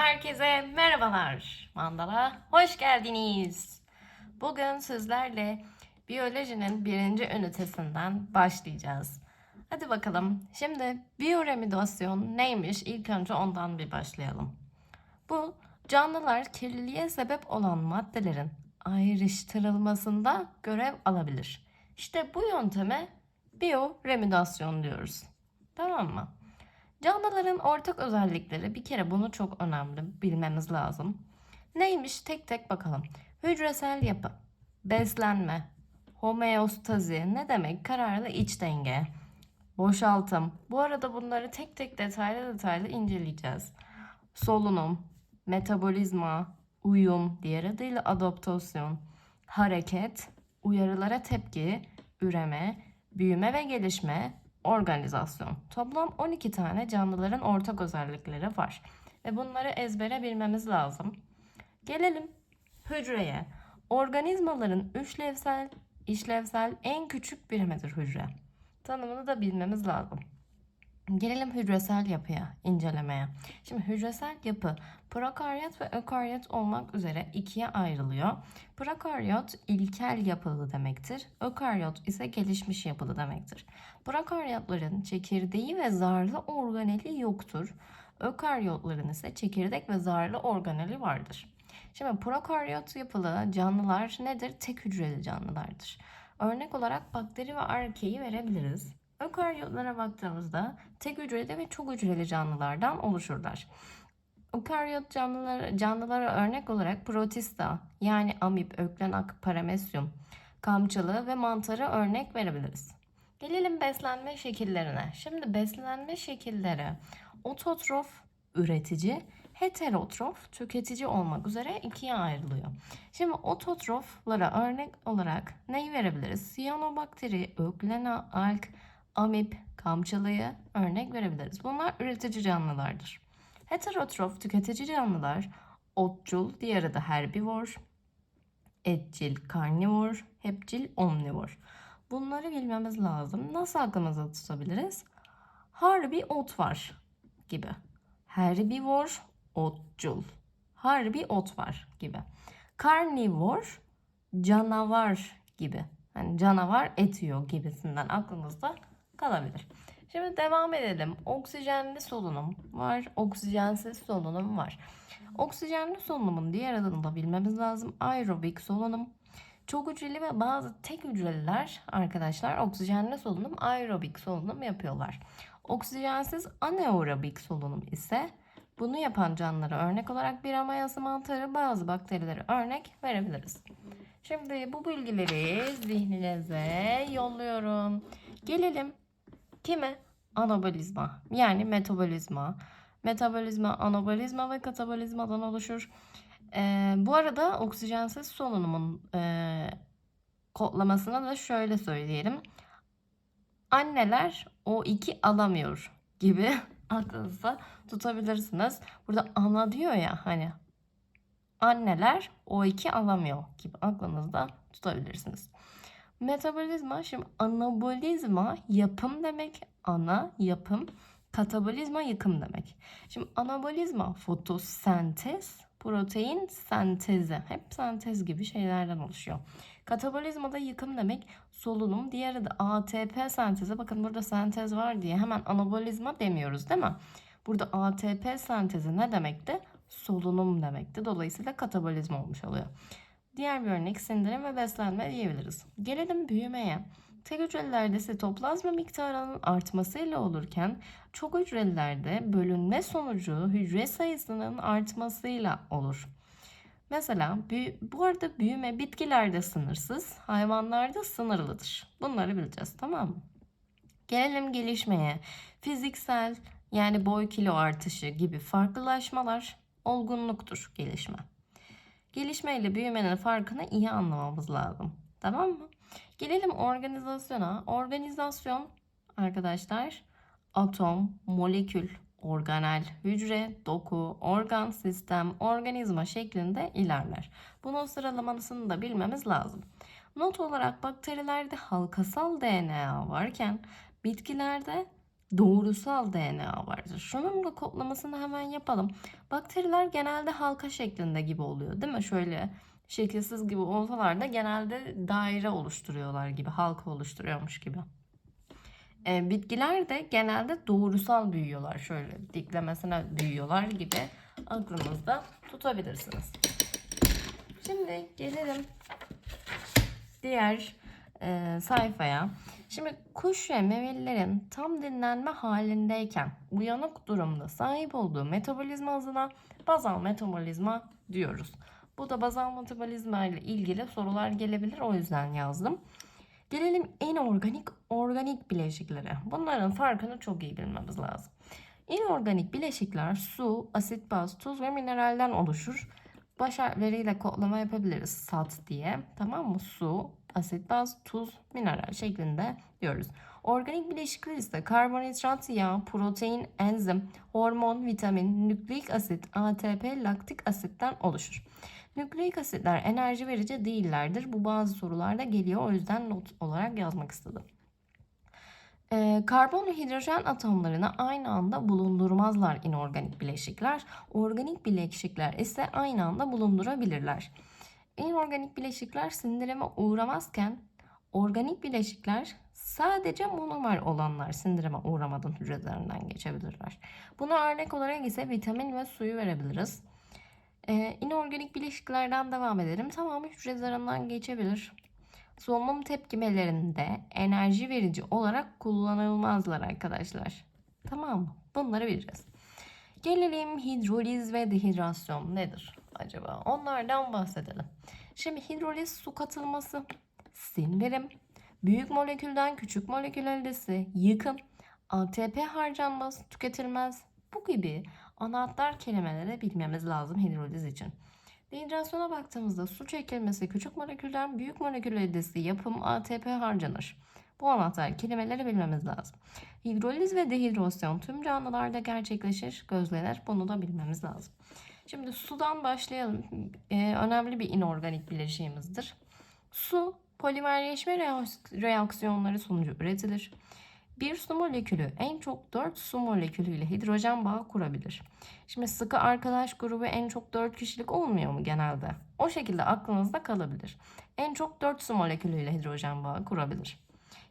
Herkese merhabalar. Mandala hoş geldiniz. Bugün sizlerle biyolojinin birinci ünitesinden başlayacağız. Hadi bakalım. Şimdi biyoremidasyon neymiş? İlk önce ondan bir başlayalım. Bu canlılar kirliliğe sebep olan maddelerin ayrıştırılmasında görev alabilir. İşte bu yönteme biyoremidasyon diyoruz. Tamam mı? Canlıların ortak özellikleri bir kere bunu çok önemli bilmemiz lazım. Neymiş tek tek bakalım. Hücresel yapı, beslenme, homeostazi ne demek? Kararlı iç denge, boşaltım. Bu arada bunları tek tek detaylı detaylı inceleyeceğiz. Solunum, metabolizma, uyum, diğer adıyla adaptasyon, hareket, uyarılara tepki, üreme, büyüme ve gelişme, organizasyon. Toplam 12 tane canlıların ortak özellikleri var. Ve bunları ezbere bilmemiz lazım. Gelelim hücreye. Organizmaların üçlevsel, işlevsel en küçük birimidir hücre. Tanımını da bilmemiz lazım. Gelelim hücresel yapıya, incelemeye. Şimdi hücresel yapı prokaryot ve ökaryot olmak üzere ikiye ayrılıyor. Prokaryot ilkel yapılı demektir. Ökaryot ise gelişmiş yapılı demektir. Prokaryotların çekirdeği ve zarlı organeli yoktur. Ökaryotların ise çekirdek ve zarlı organeli vardır. Şimdi prokaryot yapılı canlılar nedir? Tek hücreli canlılardır. Örnek olarak bakteri ve arkeyi verebiliriz. Ökaryotlara baktığımızda tek hücreli ve çok hücreli canlılardan oluşurlar. Ökaryot canlıları, canlılara örnek olarak protista yani amip, öklenak, paramesyum, kamçılı ve mantarı örnek verebiliriz. Gelelim beslenme şekillerine. Şimdi beslenme şekilleri ototrof, üretici, heterotrof, tüketici olmak üzere ikiye ayrılıyor. Şimdi ototroflara örnek olarak neyi verebiliriz? Sianobakteri, öklena, alg, amip, kamçılıyı örnek verebiliriz. Bunlar üretici canlılardır. Heterotrof tüketici canlılar otçul, diğeri de herbivor, etçil, karnivor, hepçil, omnivor. Bunları bilmemiz lazım. Nasıl aklımızda tutabiliriz? Harbi ot var gibi. Herbivor, otçul. Harbi ot var gibi. Karnivor, canavar gibi. Hani canavar et yiyor gibisinden aklımızda kalabilir. Şimdi devam edelim. Oksijenli solunum var, oksijensiz solunum var. Oksijenli solunumun diğer adını da bilmemiz lazım. Aerobik solunum. Çok hücreli ve bazı tek hücreliler arkadaşlar oksijenli solunum, aerobik solunum yapıyorlar. Oksijensiz anaerobik solunum ise bunu yapan canlılara örnek olarak bir amayası mantarı, bazı bakterilere örnek verebiliriz. Şimdi bu bilgileri zihninize yolluyorum. Gelelim kime? Anabolizma yani metabolizma. Metabolizma, anabolizma ve katabolizmadan oluşur. Ee, bu arada oksijensiz solunumun e, kodlamasına da şöyle söyleyelim. Anneler O2 alamıyor gibi aklınızda tutabilirsiniz. Burada ana diyor ya hani anneler O2 alamıyor gibi aklınızda tutabilirsiniz. Metabolizma şimdi anabolizma yapım demek. Ana yapım. Katabolizma yıkım demek. Şimdi anabolizma fotosentez, protein sentezi. Hep sentez gibi şeylerden oluşuyor. Katabolizma da yıkım demek. Solunum. Diğeri de ATP sentezi. Bakın burada sentez var diye hemen anabolizma demiyoruz değil mi? Burada ATP sentezi ne demekti? Solunum demekti. Dolayısıyla katabolizma olmuş oluyor. Diğer bir örnek sindirim ve beslenme diyebiliriz. Gelelim büyümeye. Tek hücrelerde sitoplazma miktarının artmasıyla olurken çok hücrelerde bölünme sonucu hücre sayısının artmasıyla olur. Mesela bu arada büyüme bitkilerde sınırsız, hayvanlarda sınırlıdır. Bunları bileceğiz tamam mı? Gelelim gelişmeye. Fiziksel yani boy kilo artışı gibi farklılaşmalar olgunluktur gelişme. Gelişme ile büyümenin farkını iyi anlamamız lazım. Tamam mı? Gelelim organizasyona. Organizasyon arkadaşlar atom, molekül, organel, hücre, doku, organ, sistem, organizma şeklinde ilerler. Bunun sıralamasını da bilmemiz lazım. Not olarak bakterilerde halkasal DNA varken bitkilerde doğrusal DNA vardır. Şunun da kodlamasını hemen yapalım. Bakteriler genelde halka şeklinde gibi oluyor değil mi? Şöyle şekilsiz gibi olsalar da genelde daire oluşturuyorlar gibi, halka oluşturuyormuş gibi. E, bitkiler de genelde doğrusal büyüyorlar. Şöyle diklemesine büyüyorlar gibi aklınızda tutabilirsiniz. Şimdi gelelim diğer e, sayfaya. Şimdi kuş ve memelilerin tam dinlenme halindeyken uyanık durumda sahip olduğu metabolizma hızına bazal metabolizma diyoruz. Bu da bazal metabolizma ile ilgili sorular gelebilir o yüzden yazdım. Gelelim inorganik organik bileşiklere. Bunların farkını çok iyi bilmemiz lazım. İnorganik bileşikler su, asit, baz, tuz ve mineralden oluşur. Baş harfleriyle kodlama yapabiliriz SAT diye. Tamam mı? Su, asit, baz, tuz, mineral şeklinde diyoruz. Organik bileşikler ise karbonhidrat, yağ, protein, enzim, hormon, vitamin, nükleik asit, ATP, laktik asitten oluşur. Nükleik asitler enerji verici değillerdir. Bu bazı sorularda geliyor. O yüzden not olarak yazmak istedim. Ee, karbon ve hidrojen atomlarını aynı anda bulundurmazlar inorganik bileşikler. Organik bileşikler ise aynı anda bulundurabilirler. İnorganik bileşikler sindirime uğramazken organik bileşikler sadece monomer olanlar sindirime uğramadan hücrelerinden geçebilirler. Buna örnek olarak ise vitamin ve suyu verebiliriz. Ee, inorganik bileşiklerden devam edelim. Tamamı hücre zarından geçebilir. Solunum tepkimelerinde enerji verici olarak kullanılmazlar arkadaşlar. Tamam mı? Bunları bileceğiz. Gelelim hidroliz ve dehidrasyon nedir acaba? Onlardan bahsedelim. Şimdi hidroliz su katılması, sindirim, büyük molekülden küçük molekül eldesi, yıkım, ATP harcanmaz, tüketilmez bu gibi anahtar kelimeleri bilmemiz lazım hidroliz için. Dehidrasyona baktığımızda su çekilmesi küçük molekülden büyük molekül eldesi yapım ATP harcanır. Bu anahtar kelimeleri bilmemiz lazım. Hidroliz ve dehidrasyon tüm canlılarda gerçekleşir, gözlenir. Bunu da bilmemiz lazım. Şimdi sudan başlayalım. Ee, önemli bir inorganik bileşiğimizdir. Su polimerleşme reaksiyonları sonucu üretilir. Bir su molekülü en çok 4 su molekülüyle hidrojen bağı kurabilir. Şimdi sıkı arkadaş grubu en çok 4 kişilik olmuyor mu genelde? O şekilde aklınızda kalabilir. En çok 4 su molekülüyle hidrojen bağı kurabilir.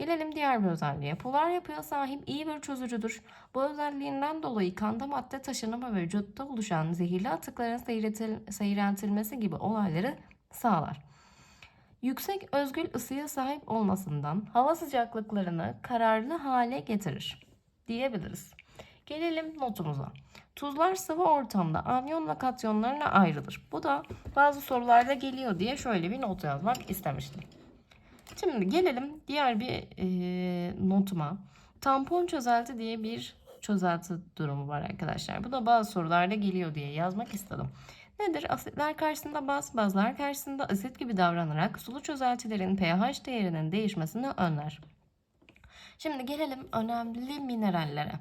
Gelelim diğer bir özelliğe. Polar yapıya sahip iyi bir çözücüdür. Bu özelliğinden dolayı kanda madde taşınımı ve vücutta oluşan zehirli atıkların seyreltil, seyreltilmesi gibi olayları sağlar. Yüksek özgül ısıya sahip olmasından hava sıcaklıklarını kararlı hale getirir diyebiliriz. Gelelim notumuza. Tuzlar sıvı ortamda anyon ve katyonlarına ayrılır. Bu da bazı sorularda geliyor diye şöyle bir not yazmak istemiştim. Şimdi gelelim diğer bir e, notuma. Tampon çözelti diye bir çözelti durumu var arkadaşlar. Bu da bazı sorularda geliyor diye yazmak istedim. Nedir? Asitler karşısında baz, bazlar karşısında asit gibi davranarak sulu çözeltilerin pH değerinin değişmesini önler. Şimdi gelelim önemli minerallere.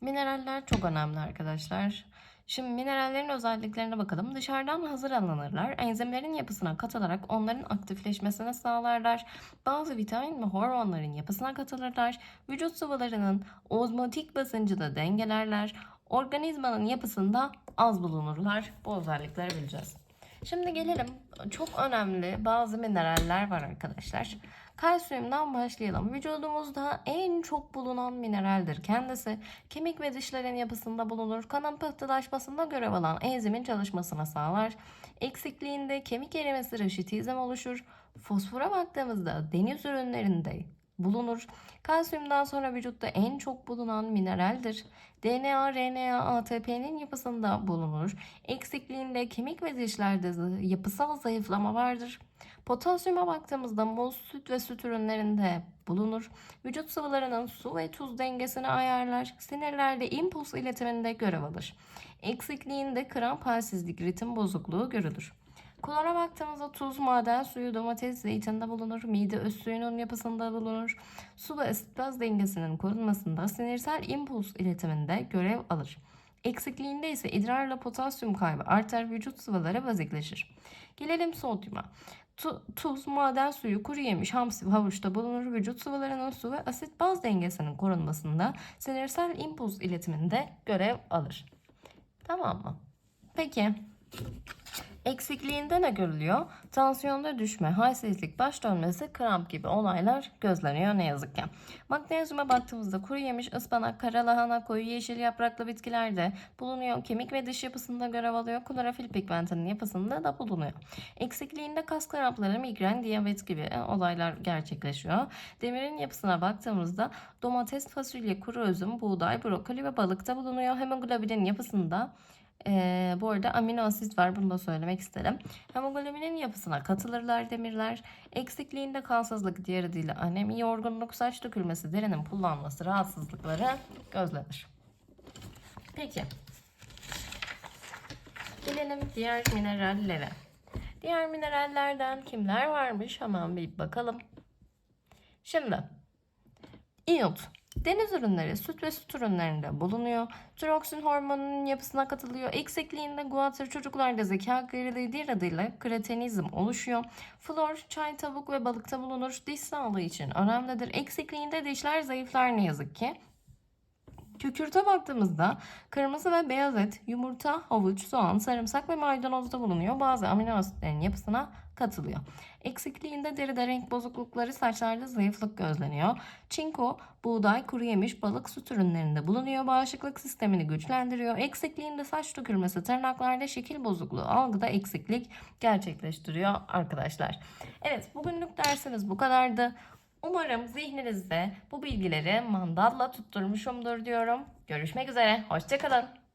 Mineraller çok önemli arkadaşlar. Şimdi minerallerin özelliklerine bakalım. Dışarıdan hazır alınırlar. Enzimlerin yapısına katılarak onların aktifleşmesini sağlarlar. Bazı vitamin ve hormonların yapısına katılırlar. Vücut sıvılarının ozmotik basıncını dengelerler. Organizmanın yapısında az bulunurlar. Bu özellikleri bileceğiz. Şimdi gelelim çok önemli bazı mineraller var arkadaşlar. Kalsiyumdan başlayalım. Vücudumuzda en çok bulunan mineraldir kendisi. Kemik ve dişlerin yapısında bulunur. Kanın pıhtılaşmasında görev alan enzimin çalışmasına sağlar. Eksikliğinde kemik erimesi reşitizm oluşur. Fosfora baktığımızda deniz ürünlerinde bulunur. Kalsiyumdan sonra vücutta en çok bulunan mineraldir. DNA, RNA, ATP'nin yapısında bulunur. Eksikliğinde kemik ve dişlerde yapısal zayıflama vardır. Potasyuma baktığımızda muz, süt ve süt ürünlerinde bulunur. Vücut sıvılarının su ve tuz dengesini ayarlar. Sinirlerde impuls iletiminde görev alır. Eksikliğinde kramp halsizlik, ritim bozukluğu görülür. Klora baktığımızda tuz, maden suyu, domates, zeytinde bulunur. Mide öz suyunun yapısında bulunur. Su ve asit baz dengesinin korunmasında sinirsel impuls iletiminde görev alır. Eksikliğinde ise idrarla potasyum kaybı artar, vücut sıvıları bazikleşir. Gelelim sodyuma. Tu- tuz, maden suyu, kuru yemiş, hamsi havuçta bulunur. Vücut sıvılarının su ve asit baz dengesinin korunmasında, sinirsel impuls iletiminde görev alır. Tamam mı? Peki eksikliğinde ne görülüyor? Tansiyonda düşme, halsizlik, baş dönmesi, kramp gibi olaylar gözleniyor ne yazık ki. Magnezyuma baktığımızda kuru yemiş, ıspanak, kara lahana, koyu yeşil yapraklı bitkilerde bulunuyor. Kemik ve diş yapısında görev alıyor. Klorofil pigmentinin yapısında da bulunuyor. Eksikliğinde kas krampları, migren, diyabet gibi e, olaylar gerçekleşiyor. Demirin yapısına baktığımızda domates, fasulye, kuru üzüm, buğday, brokoli ve balıkta bulunuyor. Hemoglobinin yapısında ee, bu arada amino asit var bunu da söylemek isterim. Hemoglobinin yapısına katılırlar demirler. Eksikliğinde kansızlık, diğer adıyla anemi, yorgunluk, saç dökülmesi, derinin pullanması, rahatsızlıkları gözlenir. Peki. Gelelim diğer minerallere. Diğer minerallerden kimler varmış? Hemen bir bakalım. Şimdi İyot. Deniz ürünleri, süt ve süt ürünlerinde bulunuyor. Tiroksin hormonunun yapısına katılıyor. Eksikliğinde guatr çocuklarda zeka geriliği diğer adıyla kretenizm oluşuyor. Flor, çay, tavuk ve balıkta bulunur. Diş sağlığı için önemlidir. Eksikliğinde dişler zayıflar ne yazık ki. Kükürte baktığımızda kırmızı ve beyaz et, yumurta, havuç, soğan, sarımsak ve maydanozda bulunuyor. Bazı amino asitlerin yapısına katılıyor. Eksikliğinde deride renk bozuklukları, saçlarda zayıflık gözleniyor. Çinko, buğday, kuru yemiş, balık, süt ürünlerinde bulunuyor. Bağışıklık sistemini güçlendiriyor. Eksikliğinde saç dökülmesi, tırnaklarda şekil bozukluğu, algıda eksiklik gerçekleştiriyor arkadaşlar. Evet bugünlük dersimiz bu kadardı. Umarım zihninizde bu bilgileri mandalla tutturmuşumdur diyorum. Görüşmek üzere. Hoşçakalın.